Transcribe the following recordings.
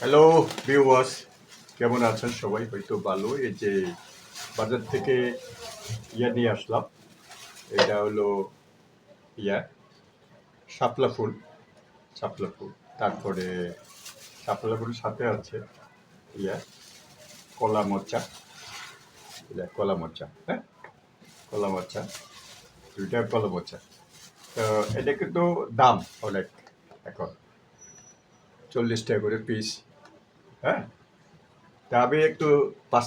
Hello viewers কেমন আছেন সবাই? হয়তো ভালো এই যে বাজার থেকে ইয়া নিয়ে আসলাম। এটা হলো ইয়া, শাপলা ফুল শাপলা ফুল। তারপরে শাপলা ফুলের সাথে আছে ইয়া, কলা মোচা এটা কলা মোচা হ্যাঁ? কলা মোচা দুইটা কলা মোচা তো এটা কিন্তু দাম অনেক এখন। চল্লিশ টাকা করে পিস হ্যাঁ? তা আমি একটু পাঁচ,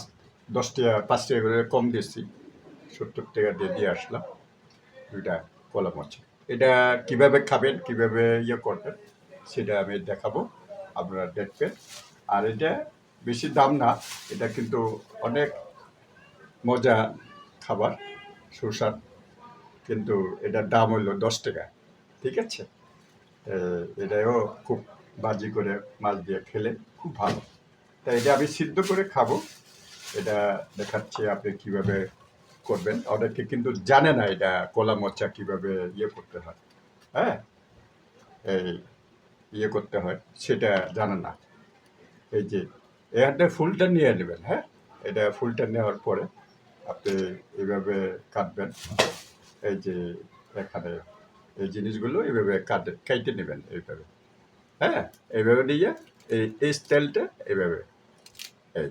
দশ টাকা, পাঁচ টাকা করে কম দিয়েছি। সত্তর টাকা দিয়ে দিয়ে আসলাম। দুইটা কলা মাছ এটা কীভাবে খাবেন, কীভাবে ইয়ে করবেন, সেটা আমি দেখাবো আপনারা দেখবেন। আর এটা বেশি দাম না, এটা কিন্তু অনেক মজা খাবার, সুস্বাদ। কিন্তু এটার দাম হলো দশ টাকা, ঠিক আছে? এটাও খুব বাজি করে মাছ দিয়ে খেলে খুব ভালো। তাই এটা আমি সিদ্ধ করে খাব। এটা দেখাচ্ছি আপনি কীভাবে করবেন। অনেকে কিন্তু জানে না এটা কলা মোচা কীভাবে ইয়ে করতে হয়। হ্যাঁ? এই ইয়ে করতে হয়, সেটা জানে না। এই যে এখানটা ফুলটা নিয়ে নেবেন হ্যাঁ? এটা ফুলটা নেওয়ার পরে আপনি এইভাবে কাটবেন। এই যে, এখানে এই জিনিসগুলো এইভাবে কাটে, কেটে নেবেন এইভাবে। হ্যাঁ এইভাবে নিয়ে যা এই এই স্টাইলটা এইভাবে এই,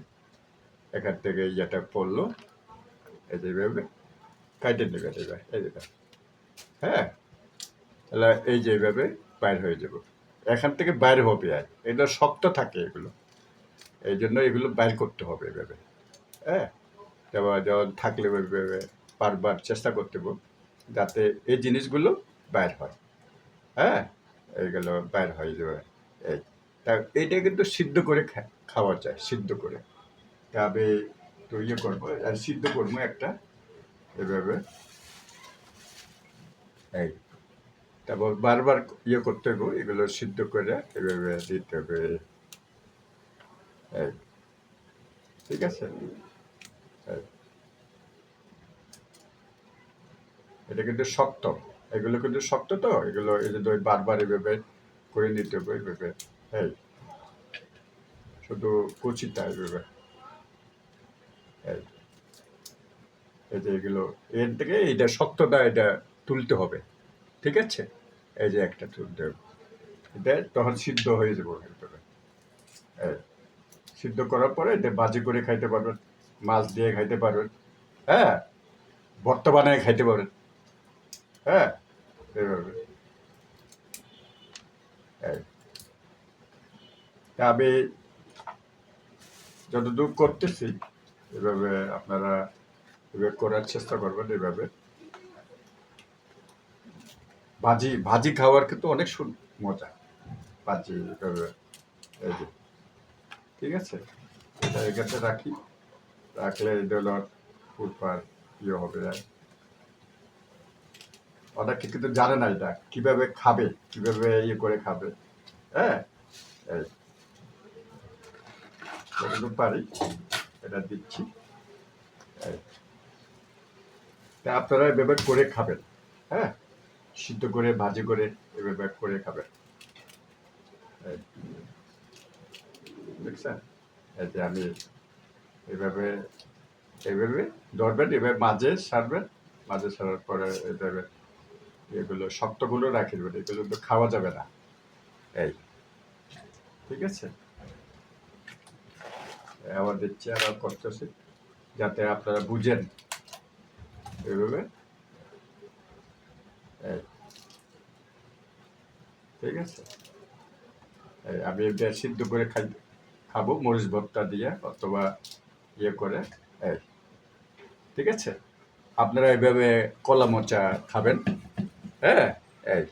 এখান থেকে ইয়েটা পড়ল, এই এইভাবে কাটে নেবেন এইভাবে এইভাবে হ্যাঁ তাহলে এই যে এইভাবে বাইর হয়ে যাব। এখান থেকে বাইর হবে আর, এগুলো শক্ত থাকে এগুলো। এই জন্য এগুলো বাইর করতে হবে এভাবে। হ্যাঁ তারপর যখন থাকলে ওইভাবে বারবার চেষ্টা করতে হবে, যাতে এই জিনিসগুলো বাইর হয়। হ্যাঁ এইগুলো বাইর হয়ে যাবে এই। তা এটা কিন্তু সিদ্ধ করে খাওয়া যায়, সিদ্ধ করে। তা আমি তো ইয়ে করব, আর সিদ্ধ করব একটা, এভাবে। এই। তারপর বারবার ইয়ে করতে হবে, এগুলো সিদ্ধ করে এভাবে দিতে হবে। এই। ঠিক আছে। এটা কিন্তু শক্ত। এগুলো কিন্তু শক্ত তো, এগুলো এই যে বারবার এভাবে করে নিতে হবে এইভাবে এই। শুধু কুচিটা এইভাবে এই। এই যে এগুলো, এর থেকে এটা শক্তটা এটা তুলতে হবে, ঠিক আছে? এই যে একটা তুলতে হবে, এটা তখন সিদ্ধ হয়ে যাবে ভিতরে, এই। সিদ্ধ করার পরে এটা বাজি করে খাইতে পারবেন, মাছ দিয়ে খাইতে পারবেন হ্যাঁ? ভর্তা বানায় খাইতে পারেন হ্যাঁ? তা আমি যতদূর করতেছি, এভাবে আপনারা এভাবে করার চেষ্টা করবেন এভাবে। ভাজি ভাজি খাওয়ার কিন্তু অনেক মজা। ভাজি, এভাবে, এই যে। ঠিক আছে? এটা এখানে রাখি। রাখলে এটা হলো ফুটপার ইয়ে হবে আর অনেকে কিন্তু জানে না এটা। কীভাবে খাবে, কীভাবে ইয়ে করে খাবে। হ্যাঁ? পারি। এটা দিচ্ছি। তা আপনারা এভাবে করে খাবেন। হ্যাঁ? সিদ্ধ করে, ভাজি করে এভাবে করে খাবেন। দেখছেন? যে আমি এভাবে এভাবে ধরবেন, এভাবে মাঝে সারবেন। মাঝে সারার পরে এভাবে এগুলো শক্তগুলো রাখি এগুলো তো খাওয়া যাবে না। এই, ঠিক আছে? আবার দিচ্ছি আবার করতেছি, যাতে আপনারা বুঝেন। এইভাবে? এই, ঠিক আছে? আমি এটা সিদ্ধ করে খাই, খাব, মরিচ ভর্তা দিয়ে, অথবা ইয়ে করে। এই, ঠিক আছে? আপনারা এইভাবে কলা মোচা খাবেন। হ্যাঁ এই।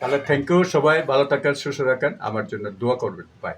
তাহলে থ্যাংক ইউ সবাই, ভালো থাকেন, সুস্থ রাখেন আমার জন্য দোয়া করবেন। বাই